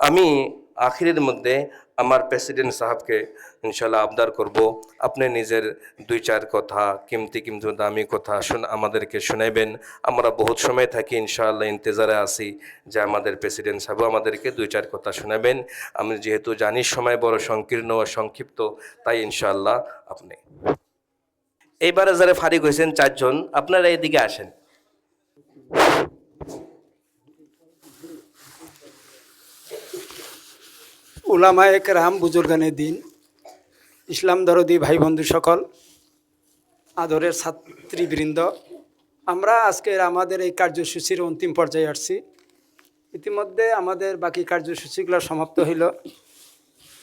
আমি আখিরের মধ্যে আমার প্রেসিডেন্ট সাহেবকে ইনশাল্লাহ আবদার করব। আপনি নিজের দুই চার কথা, কিমতি কিমতি দামি কথা শুন, আমাদেরকে শোনাবেন আমরা বহুত সময় থাকি ইনশাআল্লাহ ইন্তজারে আসি যে আমাদের প্রেসিডেন্ট সাহেব আমাদেরকে দুই চার কথা শোনাবেন। আমি যেহেতু জানি সময় বড় সংকীর্ণ ও সংক্ষিপ্ত, তাই ইনশাআল্লাহ আপনি এইবারে যারা ফারিক হয়েছেন চারজন, আপনারা এদিকে আসেন। উলামায়ে রাম বুজুর্গানে দিন। ইসলাম দরদি ভাই বন্ধু সকল, আদরের ছাত্রীবৃন্দ, আমরা আজকের আমাদের এই কার্যসূচির অন্তিম পর্যায়ে আসছি। ইতিমধ্যে আমাদের বাকি কার্যসূচিগুলো সমাপ্ত হইল।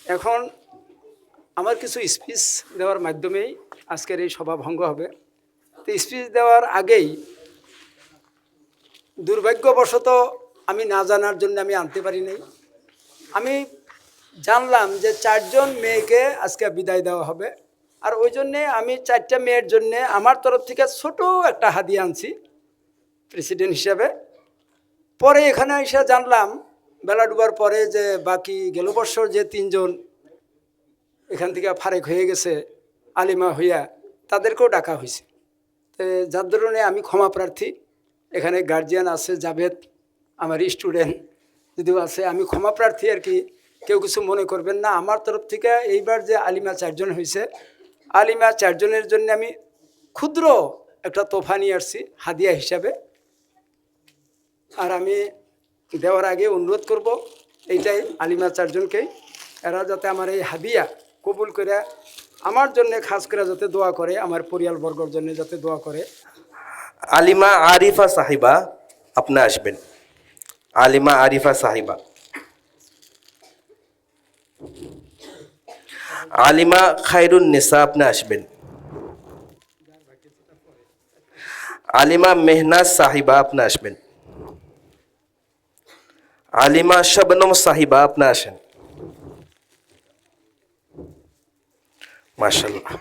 এখন আমার কিছু স্পিচ দেওয়ার মাধ্যমেই আজকের এই সভা ভঙ্গ হবে। তো স্পিচ দেওয়ার আগেই দুর্ভাগ্যবশত আমি না জানার জন্য আমি আনতে পারি নাই। আমি জানলাম যে চারজন মেয়েকে আজকে বিদায় দেওয়া হবে। আর ওই জন্যে আমি চারটা মেয়ের জন্যে আমার তরফ থেকে ছোট একটা হাদিয়া আনছি প্রেসিডেন্ট হিসাবে। পরে এখানে এসে জানলাম, বেলা ডুবার পরে যে বাকি গেল বছর যে তিনজন এখান থেকে ফারেক হয়ে গেছে, আলিমা হইয়া তাদেরকেও ডাকা হয়েছে তো যার ধরনে আমি ক্ষমা প্রার্থী। এখানে গার্জিয়ান আছে জাভেদ, আমার স্টুডেন্ট যদিও আছে, আমি ক্ষমা প্রার্থী আর কি। কেউ কিছু মনে করবেন না। আমার তরফ থেকে এইবার যে আলিমা চারজন হয়েছে, আলিমা চারজনের জন্য আমি ক্ষুদ্র একটা তোফা নিয়ে আসছি, হাদিয়া হিসাবে। আর আমি দেওয়ার আগে অনুরোধ করব, এইটাই আলিমা চারজনকেই। এরা যাতে আমার এই হাদিয়া কবুল করে, আমার জন্য খাস করে যাতে দোয়া করে, আমার পরিয়ালবর্গর জন্য যাতে দোয়া করে। আলিমা আরিফা সাহিবা, আপনি আসবেন। আলিমা আরিফা সাহিবা। আলিমা খায়রুন নিসা, আপনি আসবেন। আলিমা মেহনাজ সাহিবা, আপনি আসবেন। আলিমা শবনম সাহিবা, আপনি আসেন। মাশাল্লাহ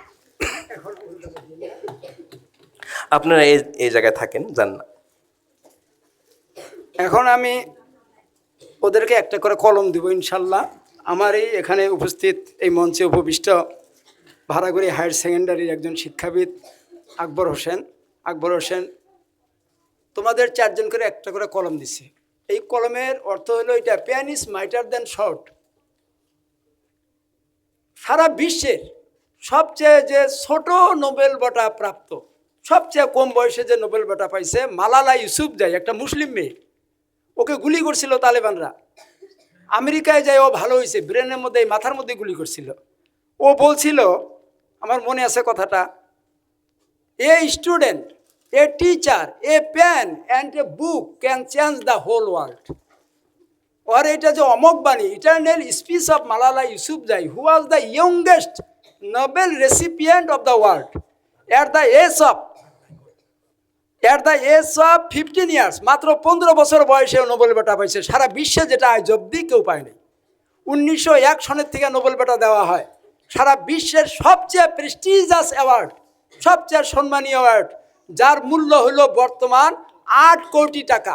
আপনারা এই এই জায়গায় থাকেন, যান না। এখন আমি ওদেরকে একটা করে কলম দিব ইনশাল্লাহ আমার এই এখানে উপস্থিত এই মঞ্চে উপবিষ্ট ভাড়াগুড়ি হায়ার সেকেন্ডারির একজন শিক্ষাবিদ আকবর হোসেন। আকবর হোসেন, তোমাদের চারজন করে একটা করে কলম দিছে। এই কলমের অর্থ হলো এটা pen is mightier than sword সারা বিশ্বের সবচেয়ে যে ছোট নোবেল বাটা প্রাপ্ত, সবচেয়ে কম বয়সে যে নোবেল বাটা পাইছে, মালালা ইউসুফ যায় একটা মুসলিম মেয়ে, ওকে গুলি করছিল তালেবানরা। আমেরিকায় যায়, ও ভালো হয়েছে ব্রেনের মধ্যে, মাথার মধ্যে গুলি করছিল। ও বলছিল, আমার মনে আছে কথাটা, a student, a teacher, a pen and a book can change the whole world. আর এটা যে অমক বাণী, eternal speech of Malala Yousafzai, who was the youngest Nobel recipient of the world, at the age of at the age of fifteen years মাত্র পনেরো বছর বয়সে Nobel বেটা পাইছে। সারা বিশ্বে যেটা আজ অব্দি কেউ পায়নি। উনিশশো এক সনের থেকে নোবেল বেটা দেওয়া হয়। সারা বিশ্বের সবচেয়ে প্রেস্টিজাস অ্যাওয়ার্ড সবচেয়ে সম্মানীয় অ্যাওয়ার্ড যার মূল্য হলো বর্তমান আট কোটি টাকা।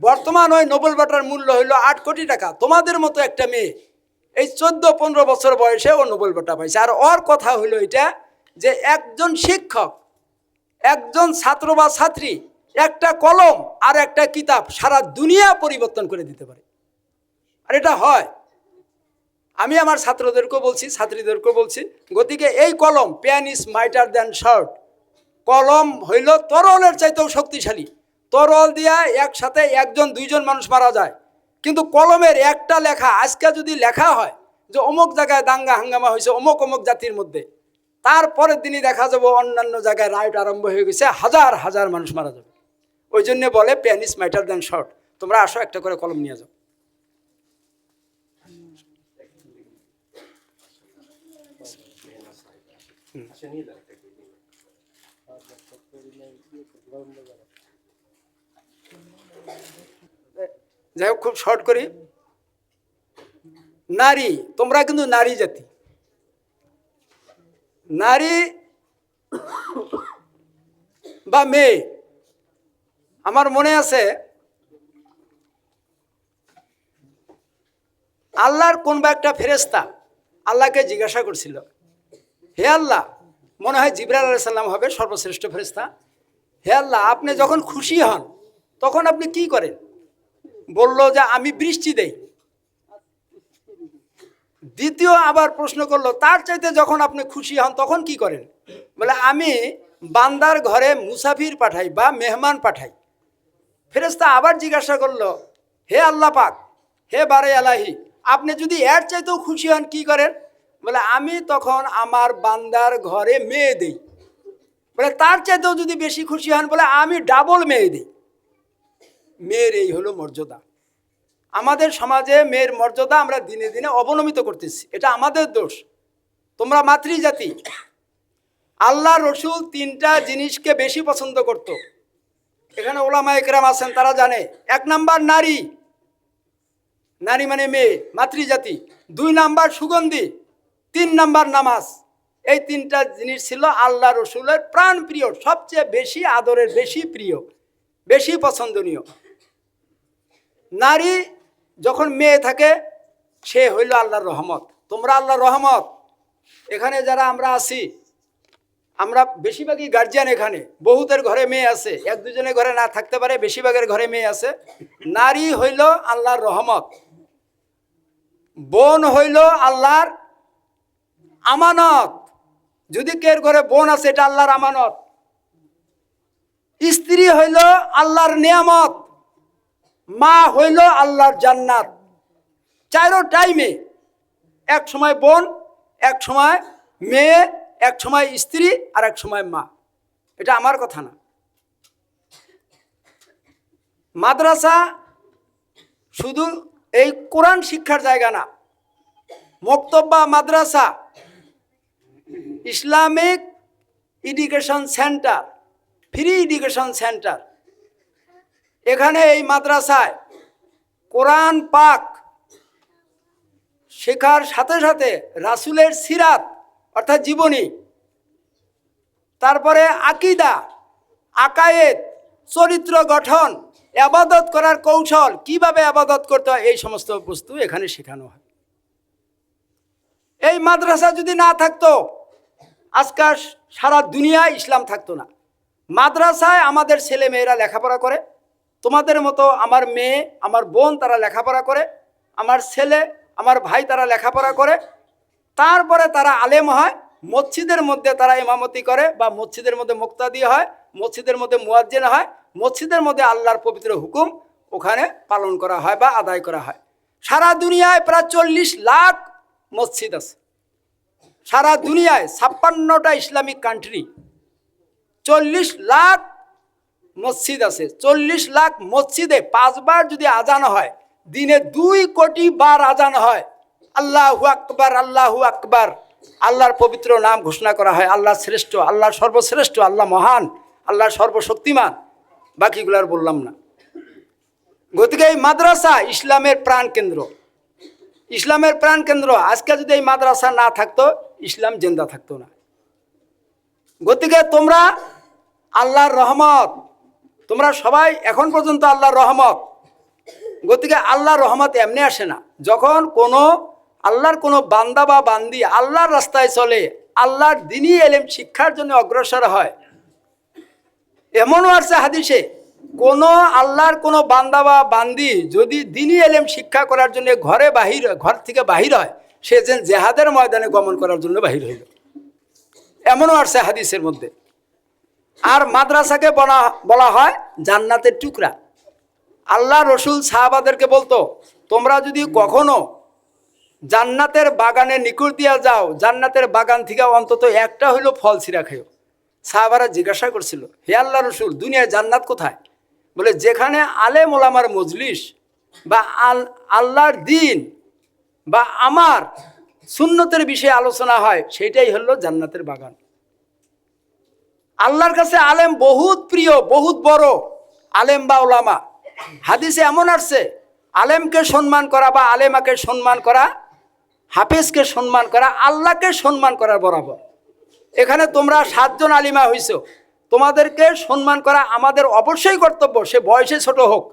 বর্তমান ওই নোবেল বেটার মূল্য হলো আট কোটি টাকা। তোমাদের মতো একটা মেয়ে এই চোদ্দ পনেরো বছর বয়সে ও নোবেল বেটা পাইছে। আর ওর কথা হলো এটা যে একজন শিক্ষক একজন ছাত্র বা ছাত্রী, একটা কলম আর একটা কিতাব সারা দুনিয়া পরিবর্তন করে দিতে পারে। আর এটা হয়। আমি আমার ছাত্রদেরকেও বলছি, ছাত্রীদেরকেও বলছি, গতিকে এই কলম pen is mightier than sword, কলম হইল তরলের চাইতেও শক্তিশালী। তরল দিয়া একসাথে একজন, দুইজন মানুষ মারা যায়। কিন্তু কলমের একটা লেখা, আজকে যদি লেখা হয় যে অমুক জায়গায় দাঙ্গা হাঙ্গামা হয়েছে, অমুক অমুক জাতির মধ্যে তারপরের দিনই দেখা যাবে অন্যান্য জায়গায় রাইট আরম্ভ হয়ে গেছে, হাজার হাজার মানুষ মারা যাবে। ওই জন্য বলে pen is mightier than sword তোমরা আসো, একটা করে কলম নিয়ে যাও। যাই হোক, খুব শর্ট করি। নারী, তোমরা কিন্তু নারী জাতি। নারী বা মেয়ে, আমার মনে আছে আল্লাহর কোন বা একটা ফেরেস্তা আল্লাহকে জিজ্ঞাসা করছিল, হে আল্লাহ, মনে হয় জিবরাল আলাইসাল্লাম হবে সর্বশ্রেষ্ঠ ফেরেস্তা হে আল্লাহ, আপনি যখন খুশি হন, তখন আপনি কি করেন? বলল যে, আমি বৃষ্টি দেই। দ্বিতীয় আবার প্রশ্ন করল, তার চাইতে যখন আপনি খুশি হন তখন কি করেন? বলে, আমি বান্দার ঘরে মুসাফির পাঠাই বা মেহমান পাঠাই। ফেরেস্তা আবার জিজ্ঞাসা করল, হে আল্লাহ পাক, হে বারে আলাহি, আপনি যদি এর চাইতেও খুশি হন কি করেন? বলে, আমি তখন আমার বান্দার ঘরে মেয়ে দেই। বলে, তার চাইতেও যদি বেশি খুশি হন, বলে, আমি ডাবল মেয়ে দিই। মেয়ের এই হলো মর্যাদা। আমাদের সমাজে মেয়ের মর্যাদা আমরা দিনে দিনে অবনমিত করতেছি। এটা আমাদের দোষ। তোমরা মাতৃজাতি। আল্লাহ রসুল তিনটা জিনিসকে বেশি পছন্দ করত। এখানে ওলামা একরাম আছেন, তারা জানে। এক নাম্বার নারী। নারী মানে মেয়ে, মাতৃজাতি। দুই নাম্বার সুগন্ধি। তিন নাম্বার নামাজ। এই তিনটা জিনিস ছিল আল্লাহ রসুলের প্রাণ প্রিয় সবচেয়ে বেশি আদরের, বেশি প্রিয়, বেশি পছন্দনীয়। নারী যখন মেয়ে থাকে, সে হইল আল্লাহর রহমত। তোমরা আল্লাহর রহমত। এখানে যারা আমরা আছি, আমরা বেশিরভাগই গার্জিয়ান এখানে। বহুতের ঘরে মেয়ে আছে, এক দুজনের ঘরে না থাকতে পারে, বেশিরভাগের ঘরে মেয়ে আছে। নারী হইল আল্লাহর রহমত। বোন হইল আল্লাহর আমানত। যদি কের ঘরে বোন আছে, এটা আল্লাহর আমানত। স্ত্রী হইল আল্লাহর নিয়ামত। মা হইল আল্লাহর জান্নাত। চারো টাইমে, এক সময় বোন, এক সময় মেয়ে, এক সময় স্ত্রী, আর এক সময় মা। এটা আমার কথা না। মাদ্রাসা শুধু এই কোরআন শিক্ষার জায়গা না মক্তব্বা মাদ্রাসা, Islamic education centre, free education centre এখানে এই মাদ্রাসায় কোরআন পাক শেখার সাথে সাথে রাসুলের সিরাত, অর্থাৎ জীবনী, তারপরে আকিদা আকায়েত চরিত্র গঠন, আবাদত করার কৌশল, কীভাবে আবাদত করতে হয়, এই সমস্ত বস্তু এখানে শেখানো হয়। এই মাদ্রাসা যদি না থাকতো, আজকাল সারা দুনিয়ায় ইসলাম থাকতো না। মাদ্রাসায় আমাদের ছেলে মেয়েরা লেখাপড়া করে তোমাদের মতো আমার মেয়ে, আমার বোন তারা লেখাপড়া করে, আমার ছেলে, আমার ভাই তারা লেখাপড়া করে। তারপরে তারা আলেম হয়, মসজিদের মধ্যে তারা ইমামতি করে বা মসজিদের মধ্যে মুক্তাদি হয়, মসজিদের মধ্যে মুয়াজ্জেন হয়, মসজিদের মধ্যে আল্লাহর পবিত্র হুকুম ওখানে পালন করা হয় বা আদায় করা হয়। সারা দুনিয়ায় প্রায় চল্লিশ লাখ মসজিদ আছে। সারা দুনিয়ায় ছাপ্পান্নটা ইসলামিক কান্ট্রি চল্লিশ লাখ মসজিদ আছে। চল্লিশ লাখ মসজিদে পাঁচবার যদি আজান হয়, দিনে দুই কোটি বার আজান হয়। আল্লাহু আকবার আল্লাহু আকবার। আল্লাহর পবিত্র নাম ঘোষণা করা হয় আল্লাহ শ্রেষ্ঠ আল্লাহ সর্বশ্রেষ্ঠ, আল্লাহ মহান আল্লাহ সর্বশক্তিমান। বাকিগুলার বললাম না। গতিকে এই মাদ্রাসা ইসলামের প্রাণ কেন্দ্র। ইসলামের প্রাণ কেন্দ্র। আজকে যদি এই মাদ্রাসা না থাকতো, ইসলাম জেন্দা থাকতো না। গতিকে তোমরা আল্লাহর রহমত তোমরা সবাই এখন পর্যন্ত আল্লাহর রহমত। গতিকে আল্লাহর রহমত এমনি আসে না। যখন কোনো আল্লাহর কোনো বান্দা বা বান্দি আল্লাহর রাস্তায় চলে, আল্লাহর দিনই এলেম শিক্ষার জন্য অগ্রসর হয়। এমনও আছে হাদিসে, কোনো আল্লাহর কোনো বান্দা বা বান্দি যদি দিনই এলেম শিক্ষা করার জন্য ঘরে বাহির, ঘর থেকে বাহির হয়, সে যেন জেহাদের ময়দানে গমন করার জন্য বাহির হইল। এমনও আছে হাদিসের মধ্যে। আর মাদ্রাসাকে বলা বলা হয় জান্নাতের টুকরা। আল্লাহ রসুল সাহাবাদেরকে বলতো, তোমরা যদি কখনো জান্নাতের বাগানে নিকুর দিয়া যাও, জান্নাতের বাগান থেকে অন্তত একটা হইল ফল ছিঁড়া খেও সাহাবারা জিজ্ঞাসা করছিল, হে আল্লাহ রসুল, দুনিয়ায় জান্নাত কোথায়? বলে, যেখানে আলেম ওলামার মজলিস বা আল, আল্লাহর দিন বা আমার সুন্নতের বিষয়ে আলোচনা হয় সেটাই হলো জান্নাতের বাগান। আল্লাহর কাছে আলেম বহুত প্রিয়, বহুত বড়। আলেম বা ওলামা হাদিসে এমন আসছে, আলেমকে সম্মান করা বা আলেমাকে সম্মান করা, হাফেজকে সম্মান করা, আল্লাহকে সম্মান করার বরাবর। এখানে তোমরা সাতজন আলিমা হইছ। তোমাদেরকে সম্মান করা আমাদের অবশ্যই কর্তব্য, সে বয়সে ছোট হোক।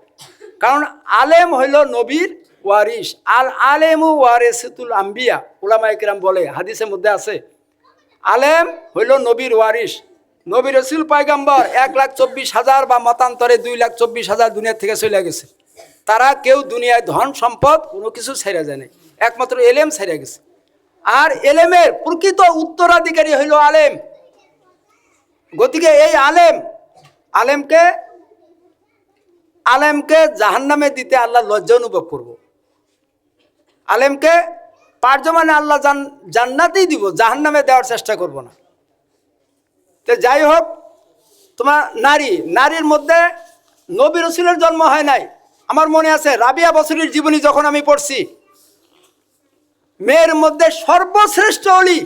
কারণ আলেম হইল নবীর ওয়ারিস আল আলেমু ওয়ারেসুল আম্বিয়া ওলামা একরাম বলে, হাদিসের মধ্যে আছে। আলেম হইল নবীর ওয়ারিস নবী রসুল পায়গাম্বর এক লাখ চব্বিশ হাজার বা মতান্তরে দুই লাখ চব্বিশ হাজার দুনিয়া থেকে চলে গেছে। তারা কেউ দুনিয়ায় ধন, সম্পদ কোনো কিছু ছেড়ে যায় একমাত্র এলেম ছেড়ে গেছে। আর এলেমের প্রকৃত উত্তরাধিকারী হইল আলেম। গতিকে এই আলেম, আলেমকে আলেমকে জাহান্নামে দিতে আল্লাহ লজ্জা অনুভব করব। আলেমকে পার্য মানে আল্লাহ জান জান্নাতেই দিব, জাহান্নামে দেওয়ার চেষ্টা করব না। তো যাই হোক, তোমার নারী, নারীর মধ্যে নবী রসুলের জন্ম হয় নাই। আমার মনে আছে, রাবিয়া বছরের জীবনী যখন আমি পড়ছি, মেয়ের মধ্যে সর্বশ্রেষ্ঠ অলি,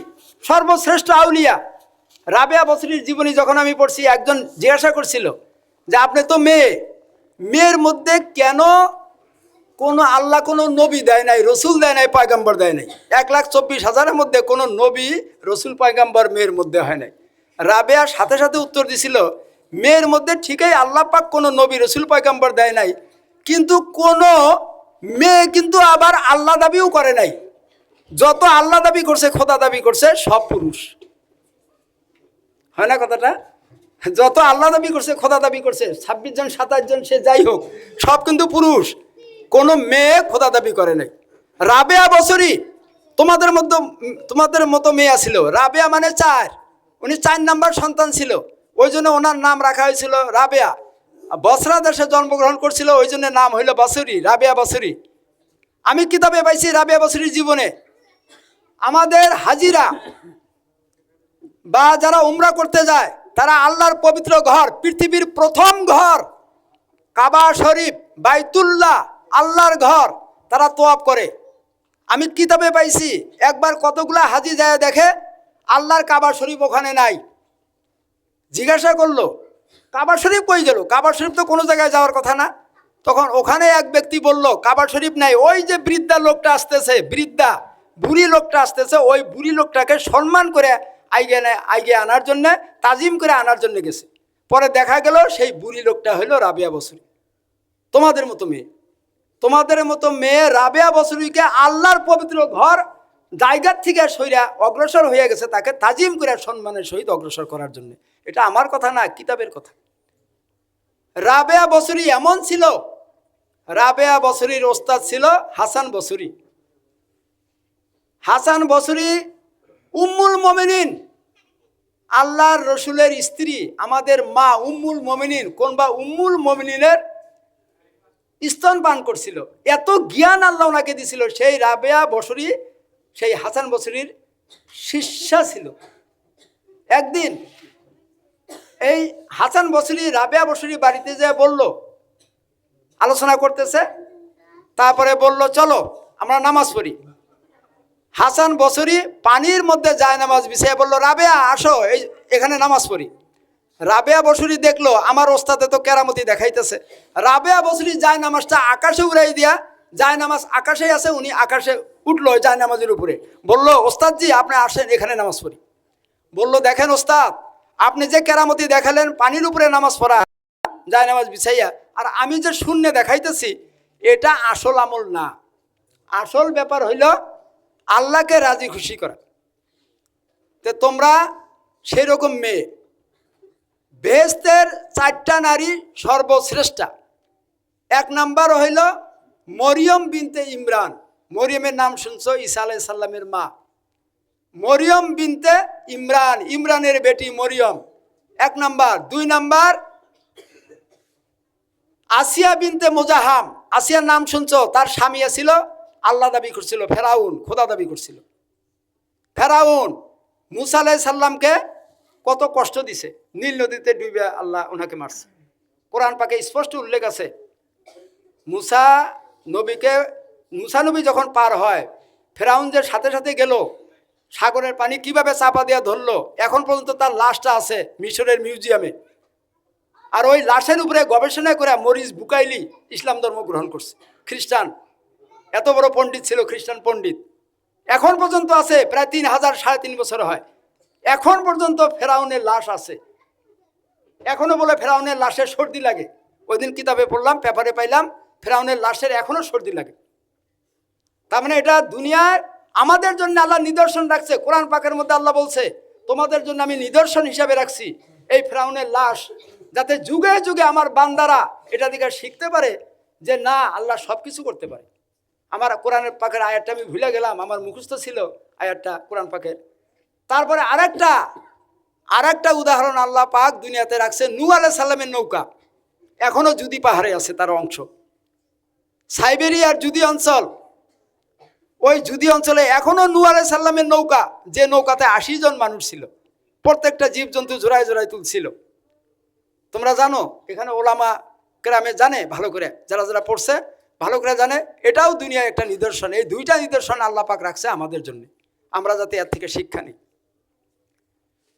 সর্বশ্রেষ্ঠ আউলিয়া, রাবেয়া বছরের জীবনী যখন আমি পড়ছি, একজন জিজ্ঞাসা করছিল যে, আপনি তো মেয়ে, মেয়ের মধ্যে কেন কোনো আল্লাহ, কোনো নবী দেয় নাই, রসুল দেয় নাই, পয়গাম্বর দেয় নাই? এক লাখ চব্বিশ হাজারের মধ্যে কোনো নবী, রসুল, পয়গাম্বর মেয়ের মধ্যে হয় নাই। রাবেয়া সাথে সাথে উত্তর দিছিল, মেয়ের মধ্যে ঠিকই আল্লাহ পাক কোনো নবী, রসুল, পয়গাম্বর দেয় নাই, কিন্তু কোনো মেয়ে কিন্তু আবার আল্লাহ দাবিও করে নাই। যত আল্লাহ দাবি করছে, খোদা দাবি করছে, সব পুরুষ। হয় না কথাটা? যত আল্লাহ দাবি করছে, খোদা দাবি করছে, ছাব্বিশ জন, সাতাশ জন, সে যাই হোক, সব কিন্তু পুরুষ। কোনো মেয়ে খোদা দাবি করে নাই। রাবেয়া বছরই তোমাদের মধ্যে, তোমাদের মতো মেয়ে ছিল রাবেয়া মানে চার। উনি চার নাম্বার সন্তান ছিল। ওই জন্য ওনার নাম রাখা হয়েছিল রাবেয়া। বসরা দেশে জন্মগ্রহণ করছিল, ওই জন্য নাম হইল বসরি, রাবেয়া বসরি। আমি কিতাবে পাইছি রাবেয়া বসরির জীবনে। আমাদের হাজিরা বা যারা উমরা করতে যায়, তারা আল্লাহর পবিত্র ঘর, পৃথিবীর প্রথম ঘর, কাবা শরীফ, বাইতুল্লাহ, আল্লাহর ঘর, তারা তোয়াব করে। আমি কিতাবে পাইছি, একবার কতগুলা হাজি যায় দেখে আল্লাহর কাবা শরীফ ওখানে নাই। জিজ্ঞাসা করল কাবা শরীফ কই গেল? কাবা শরীফ তো কোনো জায়গায় যাওয়ার কথা না। তখন ওখানে এক ব্যক্তি বলল কাবা শরীফ নাই। ওই যে বৃদ্ধা লোকটা আসতেছে, বৃদ্ধা, বুড়ি লোকটা আসতেছে, ওই বুড়ি লোকটাকে সম্মান করে আইগে আইগে আনার জন্য, তাজিম করে আনার জন্য গেছে। পরে দেখা গেল সেই বুড়ি লোকটা হইল রাবিয়া বসুরি তোমাদের মতো মেয়ে। তোমাদের মতো মেয়ে রাবেয়া বসুরিকে আল্লাহর পবিত্র ঘর জায়গার থেকে সইরা অগ্রসর হয়ে গেছে, তাকে তাজিম করে সম্মানের সহিত অগ্রসর করার জন্য। এটা আমার কথা না, কিতাবের কথা। রাবেয়া বসুরি এমন ছিল, রাবেয়া বসুরির ওস্তাদ ছিল হাসান বসুরি। হাসান বসুরি উম্মুল মমিনিন, আল্লাহর রসুলের স্ত্রী, আমাদের মা উম্মুল মমিনিন কোন বা উম্মুল মমিনিনের স্তন পান করছিল। এত জ্ঞান আল্লাহ ওনাকে দিছিল, সেই রাবেয়া বসরি সেই হাসান বসরির শিষ্যা ছিল। একদিন এই হাসান বসরি রাবেয়া বসরি বাড়িতে যে বলল, আলোচনা করতেছে। তারপরে বলল, চলো, আমরা নামাজ পড়ি। হাসান বসরি পানির মধ্যে যায় নামাজ বিছিয়ে বলল, রাবেয়া, আসো, এই এখানে নামাজ পড়ি। রাবেয়া বসুরি দেখল, আমার ওস্তাদে তো কেরামতি দেখাইতেছে। রাবেয়া বসুরি যায় নামাজটা আকাশে উড়াই দিয়া, যায় নামাজ আকাশে আছে, উনি আকাশে উঠল যায় নামাজের উপরে। বলল, ওস্তাদজি, আপনি আসেন, এখানে নামাজ পড়ি। বলল, দেখেন ওস্তাদ, আপনি যে কেরামতি দেখালেন, পানির উপরে নামাজ পড়া যায় নামাজ বিছাইয়া, আর আমি যে শূন্য দেখাইতেছি, এটা আসল আমল না। আসল ব্যাপার হইল, আল্লাহকে রাজি খুশি করা। তো তোমরা সেরকম মেয়ে। বেহেস্তের চারটা নারী সর্বশ্রেষ্ঠা। এক নাম্বার হইল মরিয়ম বিনতে ইমরান। মরিয়মের নাম শুনছো? ঈসা আলাই সাল্লামের মা। মরিয়ম বিনতে ইমরান। ইমরানের বেটি মরিয়ম। এক নাম্বার। দুই নাম্বার। আসিয়া বিনতে মোজাহাম। আসিয়ার নাম শুনছো? তার স্বামী ছিল আল্লাহ দাবি করছিল, ফেরাউন। খোদা দাবি করছিল। ফেরাউন, মুসা আলাই সাল্লামকে কত কষ্ট দিছে। নীল নদীতে ডুবে আল্লাহ ওনাকে মারছে। কোরআন পাকে স্পষ্ট উল্লেখ আছে। মুসা নবীকে মুসা নবী যখন পার হয়, ফেরাউন যে সাথে সাথে গেল, সাগরের পানি কীভাবে চাপা দিয়ে ধরলো, এখন পর্যন্ত তার লাশটা আছে মিশরের মিউজিয়ামে। আর ওই লাশের উপরে গবেষণা করে মরিস বুকাইলি ইসলাম ধর্ম গ্রহণ করছে। খ্রিস্টান, এত বড় পণ্ডিত ছিল খ্রিস্টান পণ্ডিত। এখন পর্যন্ত আছে, প্রায় তিন হাজার, সাড়ে তিন বছর হয়। এখন পর্যন্ত ফেরাউনের লাশ আছে। এখনও বলে ফেরাউনের লাশের সর্দি লাগে। ওই দিন কিতাবে পড়লাম, পেপারে পাইলাম, ফেরাউনের লাশের এখনও সর্দি লাগে। তার মানে এটা দুনিয়ায় আমাদের জন্য আল্লাহ নিদর্শন রাখছে। কোরআন পাকের মধ্যে আল্লাহ বলছে, তোমাদের জন্য আমি নিদর্শন হিসাবে রাখছি। এই ফ্রাউনের লাশ, যাতে যুগে যুগে আমার বান্দারা এটা দিকে শিখতে পারে যে না, আল্লাহ সব কিছু করতে পারে। আমার কোরআনের পাকের আয়াতটা আমি ভুলে গেলাম, আমার মুখস্থ ছিল আয়াতটা কোরআন পাকের। তারপরে আরেকটা আরেকটা উদাহরণ আল্লাহ পাক দুনিয়াতে রাখছে নু আলাহ সাল্লামের নৌকা। এখনও যুদি পাহাড়ে আছে তার অংশ। সাইবেরিয়ার যুদি অঞ্চল ওই জুদি অঞ্চলে এখনও নূ আলাই সাল্লামের নৌকা, যে নৌকাতে আশি জন মানুষ ছিল, প্রত্যেকটা জীবজন্তু জোড়ায় জোড়ায় তুলছিল। তোমরা জানো, এখানে ওলামা গ্রামে জানে ভালো করে, যারা যারা পড়ছে, ভালো করে জানে, এটাও দুনিয়ার একটা নিদর্শন। এই দুইটা নিদর্শন আল্লাহ পাক রাখছে আমাদের জন্য। আমরা যাতে এর থেকে শিক্ষা নিই।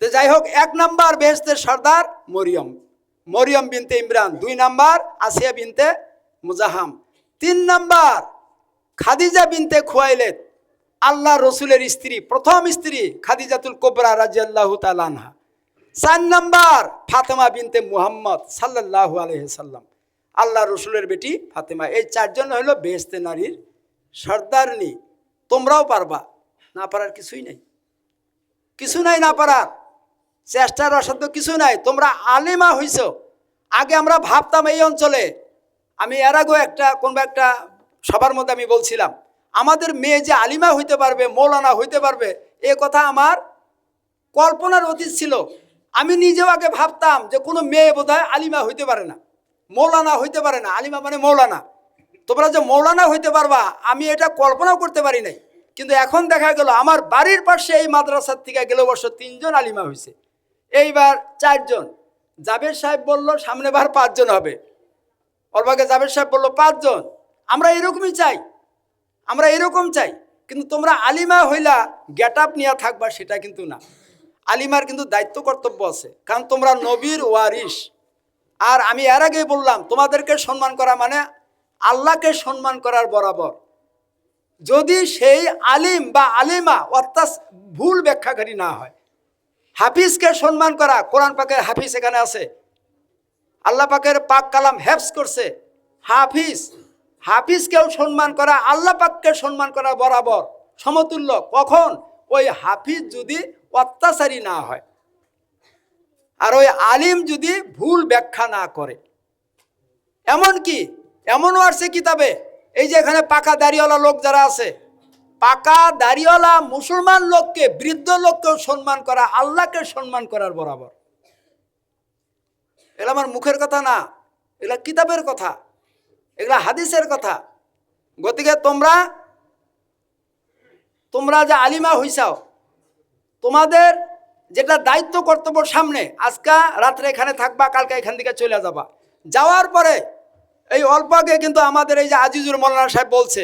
তো যাই হোক, এক নাম্বার বেহেস্তের সর্দার মরিয়ম। মরিয়ম বিনতে ইমরান, দুই নাম্বার আসিয়া বিনতে মুজাহাম। তিন নাম্বার খাদিজা বিনতে খুয়াইলেত আল্লাহ রসুলের স্ত্রী, প্রথম স্ত্রী খাদিজাতুল কোবরা রাজিয়াল্লাহু তালানহা চার নাম্বার, ফাতেমা বিনতে মুহাম্মদ সাল্লাল্লাহু আলহি সাল্লাম। আল্লাহ রসুলের বেটি ফাতেমা। এই চারজন হলো বেহেস্তে নারীর সর্দারনি। তোমরাও পারবা। না পারার কিছুই নাই। কিছু নাই না পারার। চেষ্টার অসাধ্য কিছু নাই। তোমরা আলেমা হইছ। আগে আমরা ভাবতাম এই অঞ্চলে। আমি এর আগেও একটা কোনো একটা সবার মধ্যে আমি বলছিলাম, আমাদের মেয়ে যে আলিমা হইতে পারবে, মৌলানা হইতে পারবে, এ কথা আমার কল্পনার অতীত ছিল। আমি নিজেও আগে ভাবতাম যে কোনো মেয়ে বোধহয় আলিমা হইতে পারে না। মৌলানা হইতে পারে না। আলিমা মানে মৌলানা। তোমরা যে মৌলানা হইতে পারবা, আমি এটা কল্পনাও করতে পারি নাই। কিন্তু এখন দেখা গেল, আমার বাড়ির পাশে এই মাদ্রাসার থেকে গেলে বর্ষ তিনজন আলিমা হয়েছে এইবার চারজন। জাবের সাহেব বলল, সামনে বার পাঁচজন হবে। অল্পাকে জাবের সাহেব বলল, পাঁচজন। আমরা এরকমই চাই। আমরা এরকম চাই। কিন্তু তোমরা আলিমা হইলা গেট আপ নিয়ে থাকবা সেটা কিন্তু না। আলিমার কিন্তু দায়িত্ব কর্তব্য আছে। কারণ তোমরা নবীর ওয়ারিস আর আমি এর আগেই বললাম, তোমাদেরকে সম্মান করা মানে আল্লাহকে সম্মান করার বরাবর। যদি সেই আলিম বা আলিমা অর্থাৎ ভুল ব্যাখ্যাকারী না হয়, হাফিজকে সম্মান করা, কোরআন পাকের হাফিজ এখানে আছে। আল্লাহ পাকের পাক কালাম হেফস করছে। হাফিজ হাফিজকেও সম্মান করা আল্লাহ পাককে সম্মান করা বরাবর সমতুল্য। কখন? ওই হাফিজ যদি অত্যাচারী না হয়। আর ওই আলিম যদি ভুল ব্যাখ্যা না করে। এমন কি? এমনও আছে কিতাবে। এই যে এখানে পাকা দাড়িওয়ালা লোক যারা আছে, পাকা দাড়িওয়ালা মুসলমান লোককে, বৃদ্ধ লোককেও সম্মান করা, আল্লাহকে সম্মান করার বরাবর। এগুলো আমার মুখের কথা না, এগুলা কিতাবের কথা। এগুলা হাদিসের কথা। গতিকে তোমরা তোমরা যে আলিমা হইসাও তোমাদের যেটা দায়িত্ব কর্তব্য সামনে, আজকা রাত্রে এখানে থাকবা, কালকে এখান থেকে চলে যাবা। যাওয়ার পরে, এই অল্প আগে কিন্তু আমাদের এই যে আজিজুর মৌলানা সাহেব বলছে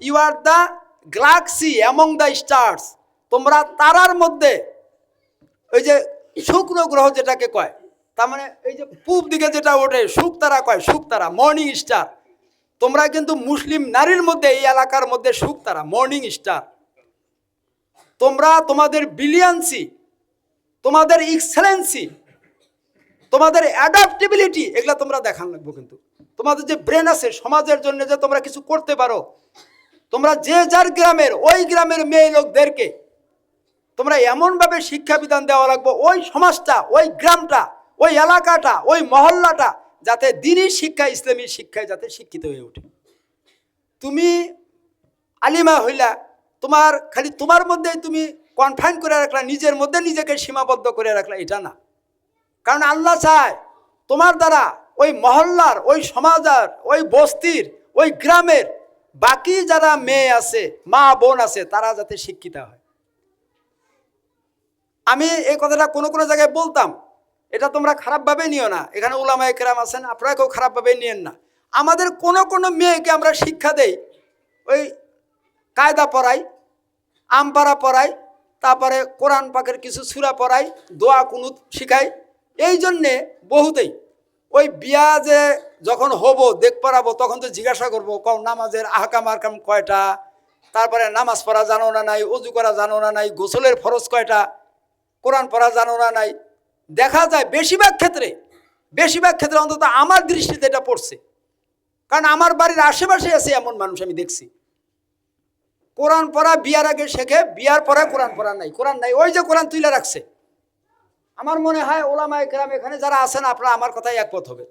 you are the galaxy among the stars তোমরা তারার মধ্যে, ওই যে শুক্র গ্রহ যেটাকে কয়, তার মানে এই যে পূব দিকে যেটা ওঠে, শুক তারা কয়, শুক তারা, মর্নিং স্টার। তোমরা কিন্তু মুসলিম নারীর মধ্যে এই এলাকার মধ্যে সুখ তারা মর্নিং স্টার তোমরা তোমাদের বিলিয়ান্সি তোমাদের এক্সেলেন্সি তোমাদের অ্যাডাপ্টেবিলিটি এগুলা তোমরা দেখান লাগবো কিন্তু। তোমাদের যে ব্রেন আছে, সমাজের জন্য যে তোমরা কিছু করতে পারো, তোমরা যে যার গ্রামের, ওই গ্রামের মেয়ে লোকদেরকে তোমরা এমনভাবে শিক্ষা বিধান দেওয়া লাগবে, ওই সমাজটা, ওই গ্রামটা, ওই এলাকাটা, ওই মহল্লাটা যাতে দিনই শিক্ষা, ইসলামী শিক্ষায় যাতে শিক্ষিত হয়ে ওঠে। তুমি আলিমা হইলা, তোমার খালি তোমার মধ্যেই তুমি কনফাইন করে রাখলা, নিজের মধ্যে নিজেকে সীমাবদ্ধ করে রাখলা, এটা না। কারণ আল্লাহ চায়, তোমার দ্বারা ওই মহল্লার, ওই সমাজার, ওই বস্তির, ওই গ্রামের বাকি যারা মেয়ে আছে, মা, বোন আছে, তারা যাতে শিক্ষিত হয়। আমি এই কথাটা কোনো কোনো জায়গায় বলতাম এটা তোমরা খারাপভাবে নিও না। এখানে উলামা একরাম আছেন, আপনারা কেউ খারাপভাবে নিয়েন না। আমাদের কোনো কোনো মেয়েকে আমরা শিক্ষা দেই, ওই কায়দা পড়াই, আমপাড়া পড়াই, তারপরে কোরআন পাকের কিছু সুরা পড়াই, দোয়া কুনুত শিখাই, এই জন্যে বহুতেই। ওই বিয়া যে যখন হব, দেখ পড়াবো, তখন তো জিজ্ঞাসা করব কম নামাজের আহকাম আহকাম কয়টা? তারপরে নামাজ পড়া জানো না নাই অজু করা জানো না নাই, গোসলের ফরজ কয়টা? কোরআন পড়া জানো না নাই দেখা যায় বেশিরভাগ ক্ষেত্রে বেশিরভাগ ক্ষেত্রে অন্তত আমার দৃষ্টিতে এটা পড়ছে। কারণ আমার বাড়ির আশেপাশে আছে এমন মানুষ আমি দেখছি। কোরআন পড়া বিয়ার আগে শেখে, বিয়ার পরে কোরআন পড়া নাই। কোরআন নাই, ওই যে কোরআন তুলে রাখছে। আমার মনে হয় ওলামায় গ্রাম এখানে যারা আছেন, আপনারা আমার কথাই একমত হবে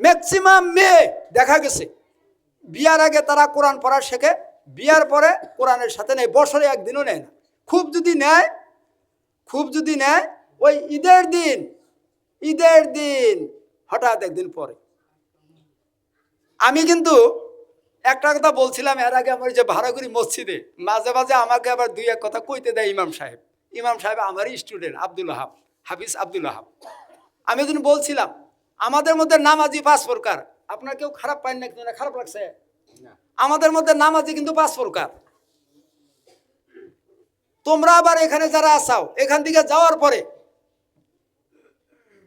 ম্যাক্সিমাম মেয়ে দেখা গেছে। বিয়ার আগে তারা কোরআন পড়া শেখে, বিয়ার পরে কোরআনের সাথে নেই, বছরে একদিনও নেয় না। খুব যদি নেয়, খুব যদি নেয় ওই ঈদের দিন ঈদের দিন হঠাৎ একদিন পরে। আমি কিন্তু একটা কথা বলছিলাম এর আগে আমার যে ভাড়াগুড়ি মসজিদে মাঝে মাঝে আমাকে আবার দুই এক কথা কইতে দেয় ইমাম সাহেব। ইমাম সাহেব আমারই স্টুডেন্ট আব্দুল হাব হাফিজ আব্দুল হাব আমি ওদিন বলছিলাম আমাদের মধ্যে নামাজি পাঁচ প্রকার। আপনার কেউ খারাপ পায় না কিন্তু খারাপ লাগছে? আমাদের মধ্যে নামাজি কিন্তু পাঁচ প্রকার। তোমরা আবার এখানে যারা আসাও এখান থেকে যাওয়ার পরে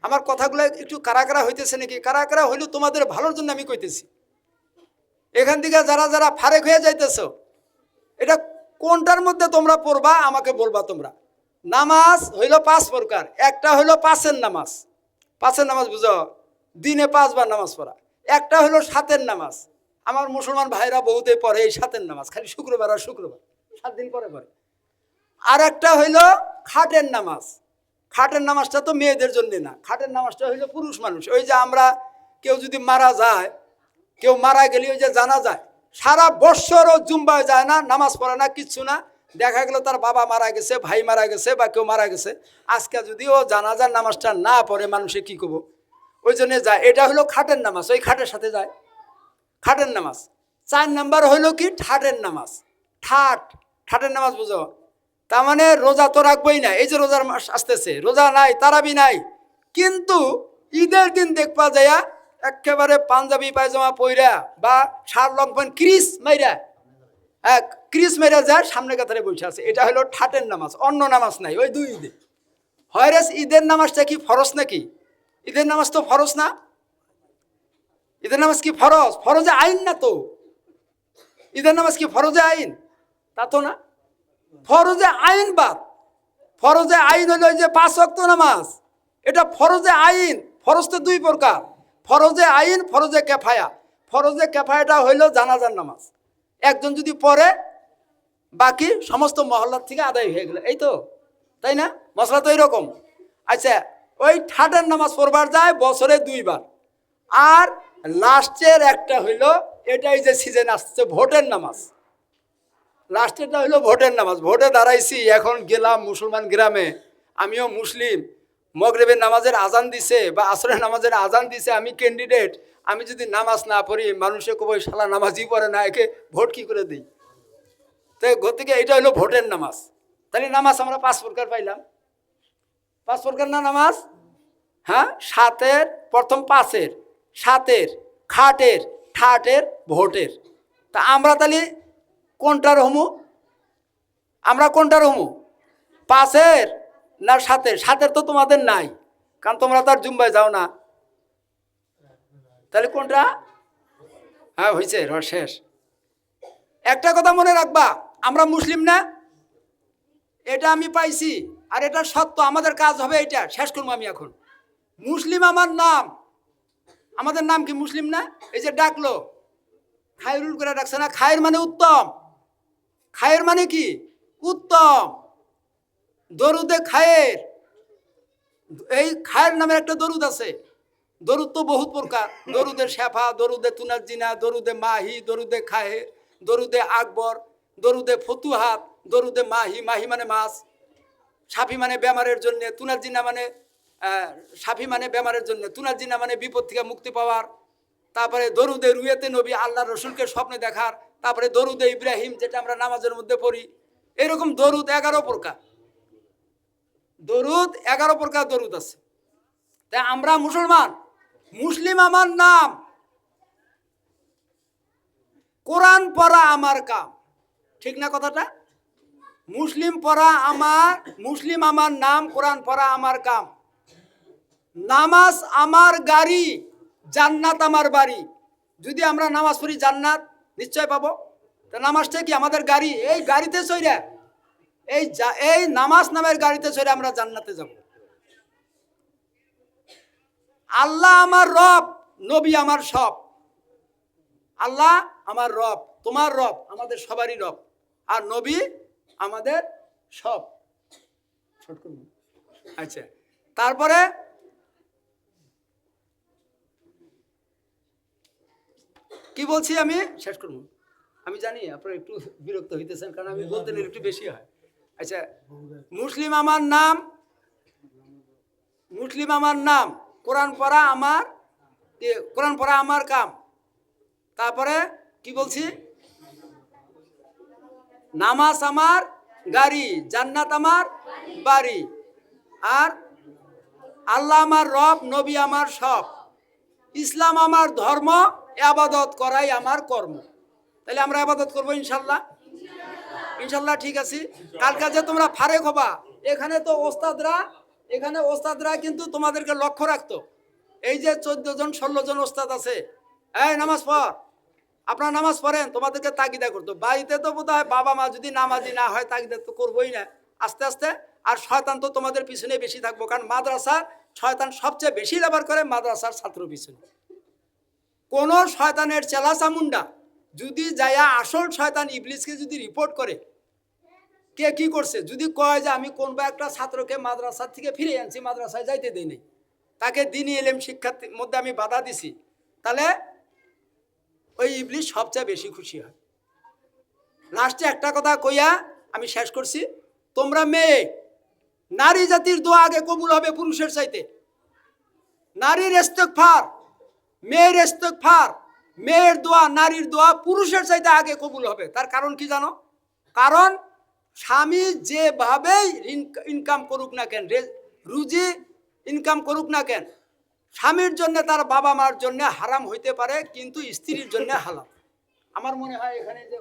আমার কথাগুলো একটু কারা কারা হইতেছে নাকি? কারা কারা হইলেও তোমাদের ভালোর জন্য আমি কইতেছি। এখান থেকে যারা যারা ফারেক হয়ে যাইতেছ, এটা কোনটার মধ্যে তোমরা পড়বা? আমাকে বলবা তোমরা। নামাজ হইল পাঁচ প্রকার। একটা হইল পাঁচের নামাজ। পাঁচের নামাজ বুঝো? দিনে পাঁচবার নামাজ পড়া। একটা হইল সাতের নামাজ। আমার মুসলমান ভাইরা বহুতে পড়ে এই সাতের নামাজ। খালি শুক্রবার আর শুক্রবার। সাত দিন পরে পরে আর একটা হইল খাটের নামাজ। খাটের নামাজটা তো মেয়েদের জন্য না, খাটের নামাজটা হইল পুরুষ মানুষ। ওই যে আমরা কেউ যদি মারা যায়, কেউ মারা গেলে ওই যে জানা যায়, সারা বৎসরও জুম্বায় যায় না, নামাজ পড়ে না, কিচ্ছু না। দেখা গেল তার বাবা মারা গেছে, ভাই মারা গেছে বা কেউ মারা গেছে। আজকে যদি ও জানাজার নামাজটা না পড়ে, মানুষে কি করব? ওই জন্য যায়। এটা হলো খাটের নামাজ। ওই খাটের সাথে যায়। খাটের নামাজ। চার নাম্বার হইল কি? ঠাটের নামাজ। ঠাট। ঠাটের নামাজ বুঝো? তার মানে রোজা তো রাখবোই না, এই যে রোজার মাস আসতেছে, রোজা নাই, তারাবি নাই। কিন্তু ঈদের দিন দেখবা যায়া একেবারে পাঞ্জাবি, পায়জামা পইরা বা সার লং প্যান্ট, ক্রিস মাইরা এক ক্রিস মেরা যায় সামনে কাতারে বসে আছে। এটা হলো ঠাটের নামাজ, অন্য নামাজ নাই, ওই দুই ঈদে। হয়রাস, ঈদের নামাজটা কি ফরজ নাকি? ঈদের নামাজ তো ফরজ না? ঈদের নামাজ কি ফরজ? ফরজে আইন না তো? ঈদের নামাজ কি ফরজে আইন? তা তো না। ফরজে আইন বাদ। ফরজে আইন হলো যে পাঁচ ওয়াক্ত নামাজ। এটা ফরজে আইন, ফরজ তো দুই প্রকার। ফরজে আইন, ফরজে কেফায়া। ফরজে কেফায়াটা হইল জানাজার নামাজ। একজন যদি পড়ে, বাকি সমস্ত মহল্লার থেকে আদায় হয়ে গেল। এই তো, তাই না? মশলা তো এইরকম আচ্ছা ওই ঠাটের নামাজ পড়বার যায় বছরে দুইবার। আর লাস্টের একটা হইল, এটাই যে সিজন আসছে, ভোটের নামাজ। লাস্টেরটা হইল ভোটের নামাজ। ভোটে দাঁড়াইছি, এখন গেলাম মুসলমান গ্রামে। আমিও মুসলিম। মগরেবের নামাজের আজান দিছে বা আসরের নামাজের আজান দিছে, আমি ক্যান্ডিডেট আমি যদি নামাজ না পড়ি, মানুষে কব শালা নামাজই পড়ে না, একে ভোট কি করে দিই? তো ঘর থেকে এটা হলো ভোটের নামাজ। তাহলে নামাজ আমরা পাঁচ প্রকার পাইলাম। পাঁচ প্রকার না নামাজ? হ্যাঁ সাতের, প্রথম পাঁচের, সাতের, খাটের, ঠাটের, ভোটের। তা আমরা তাহলে কোনটার হমু? আমরা কোনটার হমু? পাঁচের না সাতের সাতের তো তোমাদের নাই, কারণ তোমরা তো আর জুম্বায় যাও না। তাহলে কোনটা? হ্যাঁ হয়েছে শেষ। একটা কথা মনে রাখবা, আমরা মুসলিম না? এটা আমি পাইছি, আর এটা সত্য, আমাদের কাজ হবে এটা শেষ করব আমি এখন। মুসলিম আমার নাম, আমাদের নাম কি মুসলিম না? এই যে ডাকলো, খায়রুল করে ডাকছে না? খায়ের মানে উত্তম। খায়ের মানে কি? উত্তম। দরুদে খায়ের। এই খায়ের নামের একটা দরুদ আছে। দরুদ তো বহুত প্রকার। দরুদে শেফা, দরুদে তুনাজিনা দরুদে মাহি, দরুদে খায়ের দরুদে আকবর, দরুদে ফতুহাত, দরুদে মাহি। মাহি মানে মাছ, সাফি মানে বেমারের জন্য তুনাজিনা মানে সাফি মানে বেমারের জন্য তুনাজিনা মানে বিপদ থেকে মুক্তি পাওয়ার। তারপরে দরুদে রুয়েতে নবী আল্লাহ রসুলকে স্বপ্নে দেখার। তারপরে দরুদ ইব্রাহিম, যেটা আমরা নামাজের মধ্যে পড়ি, এরকম দরুদ এগারো প্রকার। দরুদ এগারো প্রকার দরুদ আছে। তাই আমরা মুসলমান, মুসলিম আমার নাম, কোরআন পড়া আমার কাম। ঠিক না কথাটা? মুসলিম পড়া আমার, মুসলিম আমার নাম, কোরআন পড়া আমার কাম। নামাজ আমার গাড়ি, জান্নাত আমার বাড়ি। যদি আমরা নামাজ পড়ি জান্নাত নিশ্চয় পাবো। তা নামাজটা কি আমাদের গাড়ি? এই গাড়িতে চইরা, এই এই নামাজ নামের গাড়িতে চড়ে আমরা জান্নাতে যাব। আল্লাহ আমার রব, নবী আমার সব। আল্লাহ আমার রব, তোমার রব, আমাদের সবারই রব। আর নবী আমাদের সব। আচ্ছা তারপরে কি বলছি আমি? শেষ করব। আমি জানি আপনারা একটু বিরক্ত হইতেছেন কারণ আমি বলতে নিলে একটু বেশি হয়। আচ্ছা মুসলিম আমার নাম মুসলিম আমার নাম কোরআন পড়া আমার কোরআন পড়া আমার কাম। তারপরে কি বলছি? নামাজ আমার গাড়ি জান্নাত আমার বাড়ি। আর আল্লাহ আমার রব নবী আমার সব। ইসলাম আমার ধর্ম আবাদত করাই আমার কর্ম। তাহলে আমরা আবাদত করব ইনশাল্লাহ? ইনশাল্লাহ ঠিক আছে। কালকে যে তোমরা ফারেক হবা, এখানে তো ওস্তাদরা, এখানে ওস্তাদরা কিন্তু তোমাদেরকে লক্ষ্য রাখতো। এই যে চোদ্দ জন, ষোলো জন ওস্তাদ আছে। এই, নামাজ পড়। আপনারা নামাজ পড়েন, তোমাদেরকে তাগিদা করতো। বাড়িতে তো বোধ হয় বাবা মা যদি নামাজি না হয়, তাগিদা তো করবোই না। আস্তে আস্তে, আর শয়তান তো তোমাদের পিছনে বেশি থাকব। কারণ মাদ্রাসা শয়তান সবচেয়ে বেশি ব্যবহার করে মাদ্রাসার ছাত্র পিছনে। কোন শয়তানের চেলা চামুন্ডা যদি যায়া আসল শয়তান ইবলিসকে যদি রিপোর্ট করে, কে কি করছে? যদি কয় যে আমি কোন বা একটা ছাত্রকে মাদ্রাসা থেকে ফিরে আনছি, মাদ্রাসায় যাইতে দেই নাই, তাকে দিনই এলেম শিক্ষার মধ্যে আমি বাধা দিছি, তাহলে ওই ইবলিস সবচেয়ে বেশি খুশি হয়। লাস্টে একটা কথা কইয়া আমি শেষ করছি, তোমরা মেয়ে, নারী জাতির দোয়া আগে কবুল হবে পুরুষের চাইতে। নারীর ইস্তেগফার মেয়ের ফার মেয়ের দোয়া, নারীর দোয়া পুরুষের চাইতে আগে কবুল হবে। তার কারণ কি জানো? কারণ স্বামী যেভাবেই ইনকাম করুক না কেন রুজি ইনকাম করুক না কেন, স্বামীর জন্য তার বাবা মার জন্য হারাম হইতে পারে, কিন্তু স্ত্রীর জন্য হালাল। আমার মনে হয় এখানে যে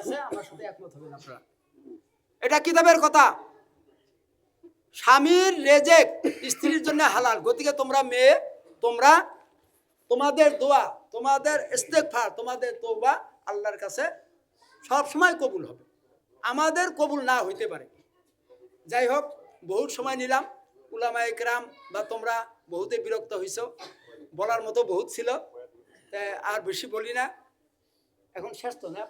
আছে, আমার সাথে একমত হবেন আপনারা। এটা কিতাবের কথা। স্বামীর রেজেক স্ত্রীর জন্য হালাল। গতিকে তোমরা মেয়ে, তোমরা তোমাদের দোয়া, তোমাদের ইস্তেগফার, তোমাদের তওবা আল্লাহর কাছে সব সময় কবুল হবে। আমাদের কবুল না হইতে পারে। যাই হোক, বহুত সময় নিলাম। উলামা একরাম বা তোমরা বহুতে বিরক্ত হইছো। বলার মতো বহুত ছিল। আর বেশি বলি না। এখন শেষ তো না?